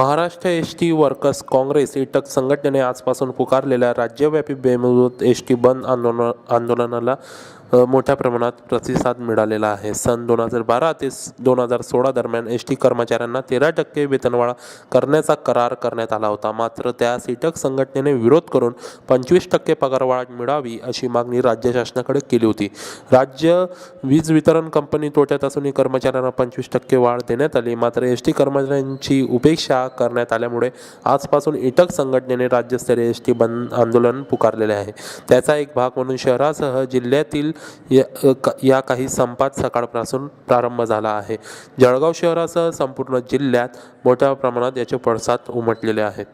Maharashtra S T workers Congress इटक संघटनेने आजपासून पुकारलेल्या राज्यव्यापी बेमुदत एस टी बंद आंदोलन आंदोलनाला मोठ्या प्रमाणात प्रतिसाद मिळालेला आहे. सन दोन हजार बारा ते दोन हजार सोळा दरम्यान एस टी कर्मचाऱ्यांना तेरा टक्के वेतनवाढ करण्याचा करार करण्यात आला होता. मात्र त्यास इटक संघटनेने विरोध करून पंचवीस टक्के पगारवाढ मिळावी अशी मागणी राज्य शासनाकडे केली होती. राज्य वीज वितरण कंपनी तोट्यात असूनही कर्मचाऱ्यांना पंचवीस टक्के वाढ देण्यात आली. मात्र एस टी कर्मचाऱ्यांची उपेक्षा करण्यात आल्यामुळे आजपासून इटक संघटनेने राज्यस्तरीय एस टी बंद आंदोलन पुकारलेले आहे. त्याचा एक भाग म्हणून शहरासह जिल्ह्यातील या क- या काही संपात सकाळपासून प्रारंभ झाला आहे. जळगाव शहरासह संपूर्ण जिल्ह्यात मोठ्या प्रमाणात याचे पडसाद उमटलेले आहेत.